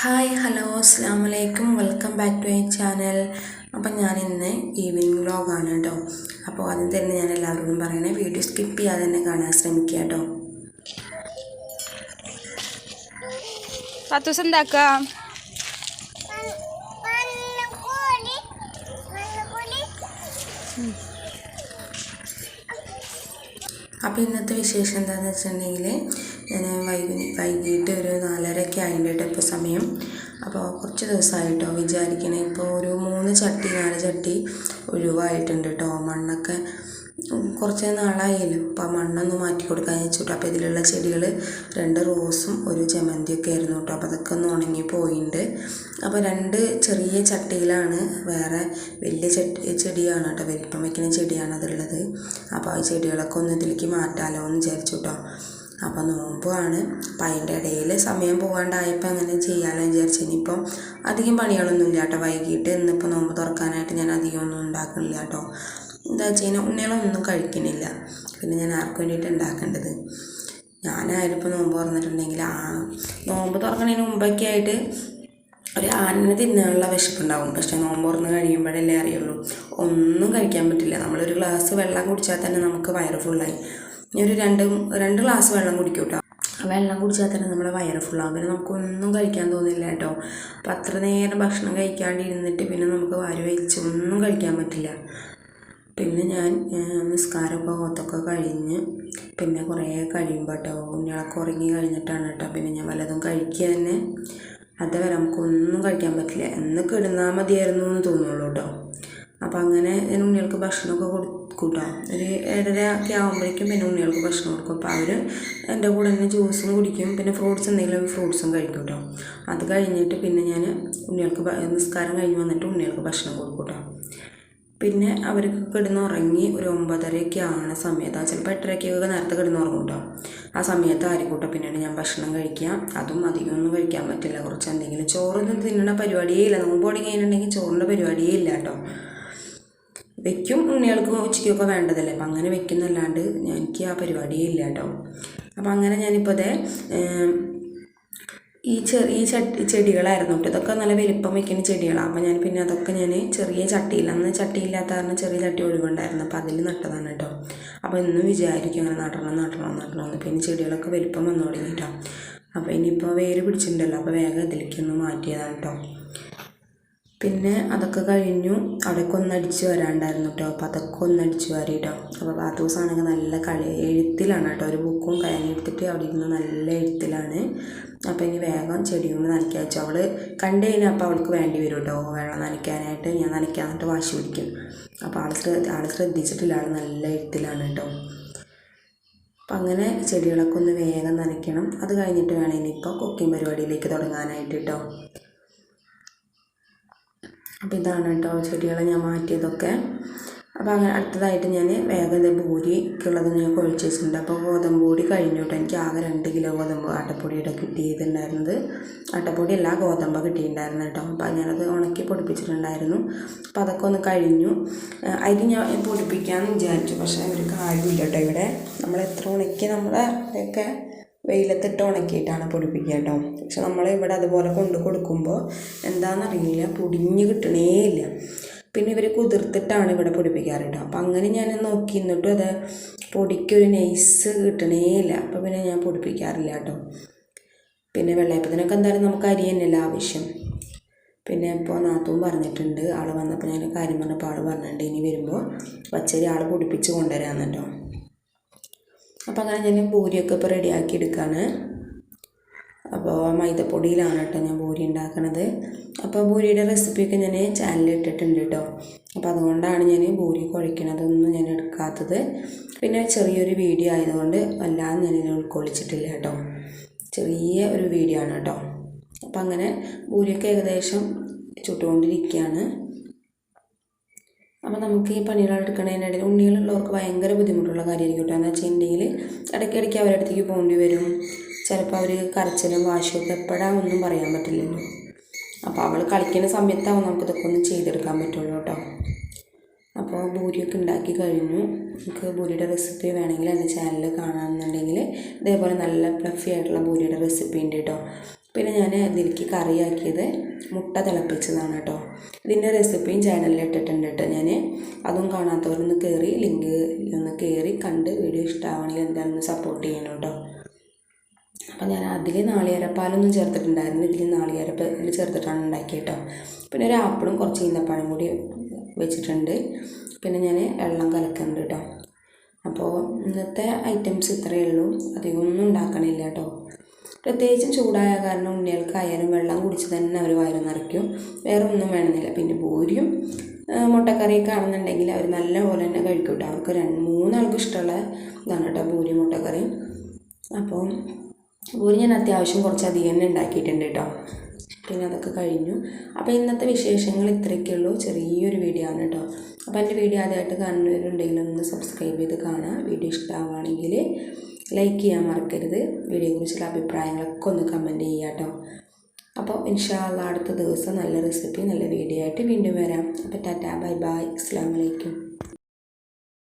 Hi hello അസ്സാം വലൈക്കും welcome back to my channel. അപ്പം ഞാൻ ഇന്ന് ഈവനിങ് വ്ലോഗാണ് കേട്ടോ. അപ്പോൾ ആദ്യം തന്നെ ഞാൻ എല്ലാവരോടും പറയണേ വീഡിയോ സ്കിപ്പ് ചെയ്യാതെ തന്നെ കാണാൻ ശ്രമിക്കുക കേട്ടോ. പത്ത് ദിവസം എന്താക്കാം? അപ്പോൾ ഇന്നത്തെ വിശേഷം എന്താണെന്ന് വെച്ചിട്ടുണ്ടെങ്കിൽ ഞാൻ വൈകുന്ന വൈകിട്ട് ഒരു നാലരയൊക്കെ ആയിട്ടുണ്ട് ഇപ്പോൾ സമയം. അപ്പോൾ കുറച്ച് ദിവസമായിട്ടോ വിചാരിക്കണേ. ഇപ്പോൾ ഒരു മൂന്ന് ചട്ടി നാല് ചട്ടി ഒഴിവായിട്ടുണ്ട് കേട്ടോ മണ്ണൊക്കെ കുറച്ച് നാളായല്ലോ. അപ്പോൾ മണ്ണൊന്ന് മാറ്റി കൊടുക്കാൻ വെച്ചിട്ട് അപ്പോൾ ഇതിലുള്ള ചെടികൾ രണ്ട് റോസും ഒരു ജമന്തിയൊക്കെ ആയിരുന്നു കേട്ടോ അപ്പോൾ അതൊക്കെ ഒന്ന് ഉണങ്ങി പോയിട്ടുണ്ട് അപ്പോൾ രണ്ട് ചെറിയ ചട്ടിയിലാണ് വേറെ വലിയ ചട്ടി ചെടിയാണ് കേട്ടോ വലിപ്പം വയ്ക്കുന്ന ചെടിയാണ് അതുള്ളത്. അപ്പോൾ ആ ചെടികളൊക്കെ ഒന്ന് ഇതിലേക്ക് മാറ്റാമല്ലോ എന്ന് വിചാരിച്ചു കേട്ടോ അപ്പോൾ നോമ്പുമാണ് അപ്പം അതിന്റെ ഇടയിൽ സമയം പോകാണ്ടായപ്പോൾ അങ്ങനെ ചെയ്യാമല്ലോ വിചാരിച്ചു. ഇനിയിപ്പം അധികം പണികളൊന്നും ഇല്ല കേട്ടോ. വൈകിട്ട് ഇന്നിപ്പോൾ നോമ്പ് തുറക്കാനായിട്ട് ഞാൻ അധികം ഒന്നും ഉണ്ടാക്കുന്നില്ല കേട്ടോ. എന്താ വെച്ച് കഴിഞ്ഞാൽ ഉണ്ണികളൊന്നും കഴിക്കണില്ല പിന്നെ ഞാൻ ആർക്ക് വേണ്ടിയിട്ട് ഉണ്ടാക്കേണ്ടത്? ഞാനായിരിപ്പോൾ നോമ്പ് തുറന്നിട്ടുണ്ടെങ്കിൽ ആ നോമ്പ് തുറക്കുന്നതിന് മുമ്പൊക്കെ ആയിട്ട് ഒരു ആനനെ തിന്നാനുള്ള വിശപ്പുണ്ടാവും. പക്ഷേ നോമ്പ് തുറന്ന് കഴിയുമ്പോഴല്ലേ അറിയുള്ളൂ. ഒന്നും കഴിക്കാൻ പറ്റില്ല. നമ്മളൊരു ഗ്ലാസ് വെള്ളം കുടിച്ചാൽ തന്നെ നമുക്ക് വയറ് ഫുള്ളായി ഒരു രണ്ട് രണ്ട് ഗ്ലാസ് വെള്ളം കുടിക്കും കേട്ടോ വെള്ളം കുടിച്ചാൽ തന്നെ നമ്മുടെ വയറ് ഫുള്ളാകും പിന്നെ നമുക്കൊന്നും കഴിക്കാൻ തോന്നില്ല കേട്ടോ. അപ്പം അത്ര നേരം ഭക്ഷണം കഴിക്കാണ്ട് ഇരുന്നിട്ട് പിന്നെ നമുക്ക് വാരി വലിച്ച് ഒന്നും കഴിക്കാൻ പറ്റില്ല. പിന്നെ ഞാൻ നിസ്കാരമൊക്കെ ഓത്തൊക്കെ കഴിഞ്ഞ് പിന്നെ കുറേ കഴിയുമ്പോൾ കേട്ടോ കുഞ്ഞാളൊക്കെ ഉറങ്ങി കഴിഞ്ഞിട്ടാണ് കേട്ടോ. പിന്നെ ഞാൻ വല്ലതും കഴിക്കുക തന്നെ. അതുവരെ നമുക്കൊന്നും കഴിക്കാൻ പറ്റില്ല. എന്ന് കിടന്നാൽ മതിയായിരുന്നു എന്ന് തോന്നുള്ളൂ കേട്ടോ. അപ്പോൾ അങ്ങനെ ഞാൻ ഉണ്ണികൾക്ക് ഭക്ഷണമൊക്കെ കേട്ടോ ഒരു ഏഴര ഒക്കെ ആകുമ്പോഴേക്കും പിന്നെ ഉണ്ണികൾക്ക് ഭക്ഷണം കൊടുക്കും. അപ്പോൾ അവർ എന്റെ കൂടെ തന്നെ ജ്യൂസും കുടിക്കും. പിന്നെ ഫ്രൂട്ട്സ് എന്തെങ്കിലും ഫ്രൂട്ട്സും കഴിക്കും കേട്ടോ അത് കഴിഞ്ഞിട്ട് പിന്നെ ഞാൻ ഉണ്ണികൾക്ക് നിസ്കാരം കഴിഞ്ഞ് വന്നിട്ട് ഉണ്ണികൾക്ക് ഭക്ഷണം കൊടുക്കും കേട്ടോ പിന്നെ അവർക്ക് കിടന്നുറങ്ങി ഒരു ഒമ്പതരയൊക്കെ ആണ് സമയത്ത് ചിലപ്പോൾ എട്ടരയ്ക്കൊക്കെ നേരത്തെ കിടന്നുറങ്ങും കേട്ടോ ആ സമയത്ത് ആയിരിക്കൂട്ടോ പിന്നീട് ഞാൻ ഭക്ഷണം കഴിക്കുക. അതും അധികമൊന്നും കഴിക്കാൻ പറ്റില്ല. കുറച്ച് എന്തെങ്കിലും ചോറൊന്നും തിന്നണ പരിപാടിയേ ഇല്ല. നോമ്പ് തുടങ്ങിയിട്ടുണ്ടെങ്കിൽ ചോറിന്റെ പരിപാടിയേ ഇല്ല കേട്ടോ. വെക്കും ഉണ്ണികൾക്ക് ഉച്ചയ്ക്കൊക്കെ വേണ്ടതല്ലേ? അപ്പം അങ്ങനെ വെക്കുന്നല്ലാണ്ട് എനിക്ക് ആ പരിപാടിയേ ഇല്ല കേട്ടോ. അപ്പം അങ്ങനെ ഞാനിപ്പോൾ അതേ ഈ ചെറിയ ചട്ടി ചെടികളായിരുന്നു കേട്ടോ. ഇതൊക്കെ നല്ല വലിപ്പം വെക്കുന്ന ചെടികളാണ് അപ്പോൾ ഞാൻ പിന്നെ അതൊക്കെ ഞാൻ ചെറിയ ചട്ടിയിൽ അന്ന് ചട്ടിയില്ലാത്ത കാരണം ചെറിയ ചട്ടി ഒഴിവുണ്ടായിരുന്നു. അപ്പോൾ അതിൽ നട്ടതാണ് കേട്ടോ. അപ്പോൾ ഇന്നും വിചാരിക്കും അങ്ങനെ നടണം നടണം എന്ന്. പിന്നെ ചെടികളൊക്കെ വലിപ്പം വന്നു തുടങ്ങി കേട്ടോ. അപ്പോൾ ഇനിയിപ്പോൾ വേര് പിടിച്ചിട്ടുണ്ടല്ലോ. അപ്പോൾ വേഗം ഇതിലേക്കൊന്ന് മാറ്റിയതാണ് കേട്ടോ. പിന്നെ അതൊക്കെ കഴിഞ്ഞു. അവിടെയൊക്കെ ഒന്ന് അടിച്ച് വരാണ്ടായിരുന്നു കേട്ടോ അപ്പോൾ അതൊക്കെ ഒന്ന് അടിച്ച് വരി കേട്ടോ അപ്പോൾ ആ ആണെങ്കിൽ നല്ല കളി എഴുത്തിലാണ് കേട്ടോ ഒരു ബുക്കും കയ്യിലെടുത്തിട്ട് അവിടെ ഇരുന്ന് നല്ല എഴുത്തിലാണ്. അപ്പോൾ ഇനി വേഗം ചെടിയും നനയ്ക്കാൻ വെച്ചു. അവൾ കണ്ടു കഴിഞ്ഞാൽ അപ്പോൾ അവൾക്ക് വേണ്ടി വരും കേട്ടോ വെള്ളം നനയ്ക്കാനായിട്ട് ഞാൻ നനയ്ക്കാന്നിട്ട് വാശി പിടിക്കും. അപ്പോൾ ആൾ ശ്രദ്ധ ആൾ ശ്രദ്ധിച്ചിട്ടില്ല. നല്ല എഴുത്തിലാണ് കേട്ടോ അപ്പം അങ്ങനെ ചെടികളൊക്കെ ഒന്ന് വേഗം നനയ്ക്കണം. അത് കഴിഞ്ഞിട്ട് വേണം ഇനിയിപ്പോൾ കുക്കിംഗ് പരിപാടിയിലേക്ക് തുടങ്ങാനായിട്ട് കേട്ടോ അപ്പോൾ ഇതാണ് കേട്ടോ ചെടികളെ ഞാൻ മാറ്റിയതൊക്കെ. അപ്പോൾ അങ്ങനെ അടുത്തതായിട്ട് ഞാൻ വേഗം ഇത് ബൂരിക്കുള്ളത് ഞാൻ കുഴച്ച് വെച്ചിട്ടുണ്ട്. അപ്പോൾ ഗോതമ്പ് പൊടി കഴിഞ്ഞു കേട്ടോ. എനിക്ക് ആകെ രണ്ട് കിലോ ഗോതമ്പ് ആട്ടപ്പൊടിയുടെ കിട്ടിയിട്ടുണ്ടായിരുന്നത് ആട്ടപ്പൊടി അല്ല ഗോതമ്പ് കിട്ടിയിട്ടുണ്ടായിരുന്നു കേട്ടോ. അപ്പോൾ ഞാനത് ഉണക്കി പൊടിപ്പിച്ചിട്ടുണ്ടായിരുന്നു. അപ്പോൾ അതൊക്കെ ഒന്ന് കഴിഞ്ഞു. അരി ഞാൻ പൊടിപ്പിക്കാമെന്ന് വിചാരിച്ചു. പക്ഷേ ഒരു കാര്യമില്ല കേട്ടോ ഇവിടെ. നമ്മൾ എത്ര ഉണക്കി നമ്മളെ ഒക്കെ വെയിലത്തിട്ട് ഉണക്കിയിട്ടാണ് പൊടിപ്പിക്കുക കേട്ടോ. പക്ഷെ നമ്മൾ ഇവിടെ അതുപോലെ കൊണ്ട് കൊടുക്കുമ്പോൾ എന്താണെന്നറിയില്ല പൊടിഞ്ഞ് കിട്ടണേ ഇല്ല പിന്നെ ഇവർ കുതിർത്തിട്ടാണ് ഇവിടെ പൊടിപ്പിക്കാറ് കേട്ടോ. അപ്പം അങ്ങനെ ഞാൻ നോക്കി എന്നിട്ടും അത് പൊടിക്കൊരു നൈസ് കിട്ടണേ ഇല്ല അപ്പോൾ പിന്നെ ഞാൻ പൊടിപ്പിക്കാറില്ല കേട്ടോ. പിന്നെ വെള്ളയപ്പത്തിനൊക്കെ എന്തായാലും നമുക്ക് അരി തന്നെയല്ല ആവശ്യം. പിന്നെ ഇപ്പോൾ നാത്തും പറഞ്ഞിട്ടുണ്ട് ആൾ വന്നപ്പോൾ ഞാൻ കാര്യം പറഞ്ഞപ്പോൾ ആൾ പറഞ്ഞിട്ടുണ്ട്. ഇനി വരുമ്പോൾ പച്ചരി ആൾ പൊടിപ്പിച്ച് കൊണ്ടുവരാമെന്ന് കേട്ടോ. അപ്പോൾ അങ്ങനെ ഞാൻ പൂരിയൊക്കെ ഇപ്പോൾ റെഡിയാക്കി എടുക്കുകയാണ് അപ്പോൾ മൈദപ്പൊടിയിലാണ് കേട്ടോ ഞാൻ പൂരി ഉണ്ടാക്കണത്. അപ്പോൾ പൂരിയുടെ റെസിപ്പിയൊക്കെ ഞാൻ ചാനലിൽ ഇട്ടിട്ടുണ്ട് കേട്ടോ. അപ്പോൾ അതുകൊണ്ടാണ് ഞാൻ പൂരി കുഴക്കണതൊന്നും ഞാൻ എടുക്കാത്തത്. പിന്നെ ചെറിയൊരു വീഡിയോ ആയതുകൊണ്ട് വല്ലാതെ ഞാൻ ഇതിനെ ഉൾക്കൊള്ളിച്ചിട്ടില്ല കേട്ടോ. ചെറിയ ഒരു വീഡിയോ ആണ് കേട്ടോ. അപ്പോൾ അങ്ങനെ പൂരിയൊക്കെ ഏകദേശം ചുട്ടുകൊണ്ടിരിക്കുകയാണ്. അപ്പോൾ നമുക്ക് ഈ പണികൾ എടുക്കുന്നതിനിടയിൽ ഉണ്ണികളുള്ളവർക്ക് ഭയങ്കര ബുദ്ധിമുട്ടുള്ള കാര്യമായിരിക്കും കേട്ടോ. എന്ന് വെച്ചിട്ടുണ്ടെങ്കിൽ ഇടയ്ക്കിടയ്ക്ക് അവരുടെ അടുത്തേക്ക് പോകേണ്ടി വരും. ചിലപ്പോൾ അവർ കരച്ചിലും വാശിയൊക്കെ എപ്പോഴാണ് ഒന്നും പറയാൻ പറ്റില്ലല്ലോ. അപ്പോൾ അവൾ കളിക്കുന്ന സമയത്താവും നമുക്ക് ഇതൊക്കെ ഒന്ന് ചെയ്തെടുക്കാൻ പറ്റുള്ളൂ കേട്ടോ. അപ്പോൾ ബൂരിയൊക്കെ ഉണ്ടാക്കി കഴിഞ്ഞു. നമുക്ക് ബൂരിയുടെ റെസിപ്പി വേണമെങ്കിൽ എന്റെ ചാനലിൽ കാണാമെന്നുണ്ടെങ്കിൽ ഇതേപോലെ നല്ല ഫ്ലഫി ആയിട്ടുള്ള ബൂരിയുടെ റെസിപ്പി ഉണ്ട് കേട്ടോ. പിന്നെ ഞാൻ ഇതിലേക്ക് കറിയാക്കിയത് മുട്ട തിളപ്പിച്ചതാണ് കേട്ടോ. ഇതിന്റെ റെസിപ്പിയും ചാനലിൽ ഇട്ടിട്ടുണ്ട് കേട്ടോ ഞാൻ അതും കാണാത്തവരൊന്ന് കയറി ലിങ്ക് ഒന്ന് കയറി കണ്ട് വീഡിയോ ഇഷ്ടമാവണമെങ്കിൽ എന്താണെന്ന് സപ്പോർട്ട് ചെയ്യണം കേട്ടോ. അപ്പം ഞാൻ അതിൽ നാളികേരപ്പാലൊന്നും ചേർത്തിട്ടുണ്ടായിരുന്നു. ഇതിൽ നാളികേരപ്പാൽ ചേർത്തിട്ടാണ് ഉണ്ടാക്കിയത് കേട്ടോ. പിന്നെ ഒരു ആപ്പിളും കുറച്ച് ഈന്തപ്പഴം കൂടി വെച്ചിട്ടുണ്ട്. പിന്നെ ഞാൻ വെള്ളം കലക്കുന്നുണ്ട് കേട്ടോ. അപ്പോൾ ഇന്നത്തെ ഐറ്റംസ് ഇത്രയേ ഉള്ളൂ. അധികമൊന്നും ഉണ്ടാക്കണില്ല കേട്ടോ. പ്രത്യേകിച്ചും ചൂടായ കാരണം ഉണ്ണികൾക്കായാലും വെള്ളം കുടിച്ച് തന്നെ അവർ വയറ് നിറയ്ക്കും. വേറെ ഒന്നും വേണമെന്നില്ല. പിന്നെ ഭൂരിയും മുട്ടക്കറിയൊക്കെ ആണെന്നുണ്ടെങ്കിൽ അവർ നല്ല പോലെ തന്നെ കഴിക്കും കേട്ടോ. അവർക്ക് രണ്ട് മൂന്നാൾക്ക് ഇഷ്ടമുള്ള ഇതാണ് കേട്ടോ ഭൂരി മുട്ടക്കറി. അപ്പോൾ ഭൂരി ഞാൻ അത്യാവശ്യം കുറച്ചധികം തന്നെ ഉണ്ടാക്കിയിട്ടുണ്ട് കേട്ടോ. പിന്നെ അതൊക്കെ കഴിഞ്ഞു. അപ്പോൾ ഇന്നത്തെ വിശേഷങ്ങൾ ഇത്രയൊക്കെ ഉള്ളൂ. ചെറിയൊരു വീഡിയോ ആണ് കേട്ടോ. അപ്പോൾ എന്റെ വീഡിയോ ആദ്യമായിട്ട് കാണുന്നവരുണ്ടെങ്കിൽ ഒന്ന് സബ്സ്ക്രൈബ് ചെയ്ത് കാണാം വീഡിയോ ഇഷ്ടമാവുകയാണെങ്കിൽ ലൈക്ക് ചെയ്യാൻ മറക്കരുത്. വീഡിയോയെക്കുറിച്ചുള്ള അഭിപ്രായങ്ങളൊക്കെ ഒന്ന് കമന്റ് ചെയ്യുക കേട്ടോ അപ്പോൾ ഇൻഷാല്ല അടുത്ത ദിവസം നല്ല റെസിപ്പി നല്ല വീഡിയോ ആയിട്ട് വീണ്ടും വരാം. അപ്പോൾ ടാറ്റാ ബൈ ബൈ. അസ്സാം വലൈക്കും